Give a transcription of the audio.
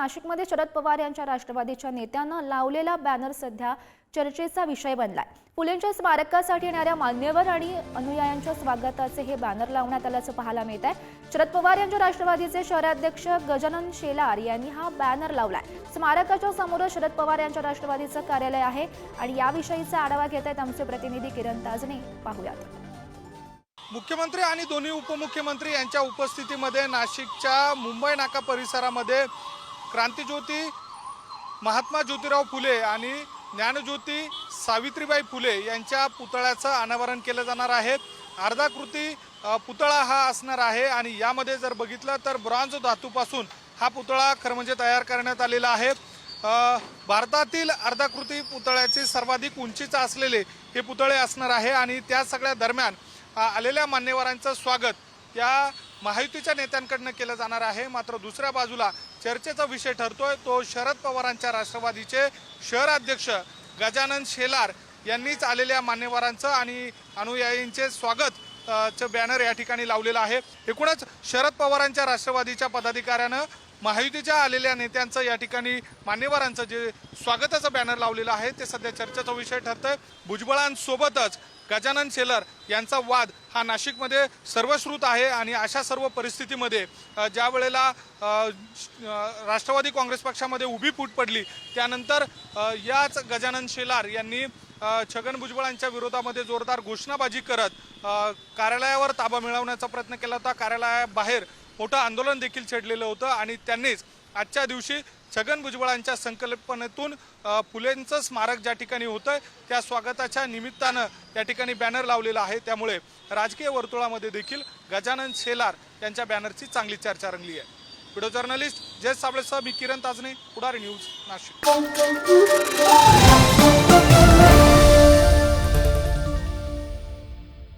नाशिकमध्ये शरद पवार यांच्या राष्ट्रवादीच्या नेत्यानं लावलेला बॅनर सध्या चर्चेचा विषय बनलाय. फुलेंच्या स्मारकासाठी येणाऱ्या मान्यवर आणि अनुयायांच्या स्वागताचे हे बॅनर लावण्यात आल्याचं पाहायला मिळत आहे शरद पवार यांच्या राष्ट्रवादीचे शहराध्यक्ष गजानन शेलार यांनी हा बॅनर लावलाय. स्मारकाच्या समोर शरद पवार यांच्या राष्ट्रवादीचं कार्यालय आहे आणि याविषयीचा आढावा घेत आहेत आमचे प्रतिनिधी किरण ताजने पाहूयात. मुख्यमंत्री आणि दोन्ही उपमुख्यमंत्री यांच्या उपस्थितीमध्ये नाशिकच्या मुंबई नाका परिसरामध्ये क्रांतीज्योती महात्मा ज्योतिराव फुले आणि ज्ञानज्योती सावित्रीबाई फुले यांच्या पुतळ्याचं अनावरण केलं जाणार आहे. अर्धाकृती पुतळा हा असणार आहे आणि यामध्ये जर बघितलं तर ब्रॉन्झ धातूपासून हा पुतळा खरं म्हणजे तयार करण्यात आलेला आहे. भारतातील अर्धाकृती पुतळ्याची सर्वाधिक उंचीचा असलेले हे पुतळे असणार आहे आणि त्या सगळ्या दरम्यान आलेल्या मान्यवरांचं स्वागत या महायुतीच्या नेत्यांकडनं केलं जाणार आहे. मात्र दुसऱ्या बाजूला चर्चेचा विषय ठरतोय. तो शरद पवारांच्या राष्ट्रवादीचे शहराध्यक्ष गजानन शेलार यांनीच आलेल्या मान्यवरांचं आणि अनुयायींचे स्वागत चं बॅनर या ठिकाणी लावलेलं आहे. एकूणच शरद पवारांच्या राष्ट्रवादीच्या पदाधिकाऱ्यानं महायुतीच्या आलेल्या नेत्यांचं या ठिकाणी मान्यवरांचं जे स्वागताचं बॅनर लावलेलं आहे ते सध्या चर्चेचा विषय ठरतंय. भुजबळांसोबतच गजानन शेलर यांचा वाद हा नाशिकमध्ये सर्वश्रुत आहे आणि अशा सर्व परिस्थितीमध्ये ज्या वेळेला राष्ट्रवादी काँग्रेस पक्षामध्ये उभी फूट पडली त्यानंतर याच गजानन शेलार यांनी छगन भुजबळांच्या विरोधामध्ये जोरदार घोषणाबाजी करत कार्यालयावर ताबा मिळवण्याचा प्रयत्न केला होता. कार्यालयाबाहेर मोठं आंदोलन देखील छेडलेलं होतं आणि त्यांनीच आजच्या दिवशी छगन भुजबळांच्या संकल्पनेतून फुलेंचं स्मारक ज्या ठिकाणी होतं त्या स्वागताच्या निमित्तानं त्या ठिकाणी बॅनर लावलेला आहे. त्यामुळे राजकीय वर्तुळामध्ये देखील गजानन शेलार यांच्या बॅनरची चांगली चर्चा रंगली आहे. व्हिडिओ जर्नलिस्ट जयेश साबळेसह मी किरण ताजने पुढारी न्यूज नाशिक.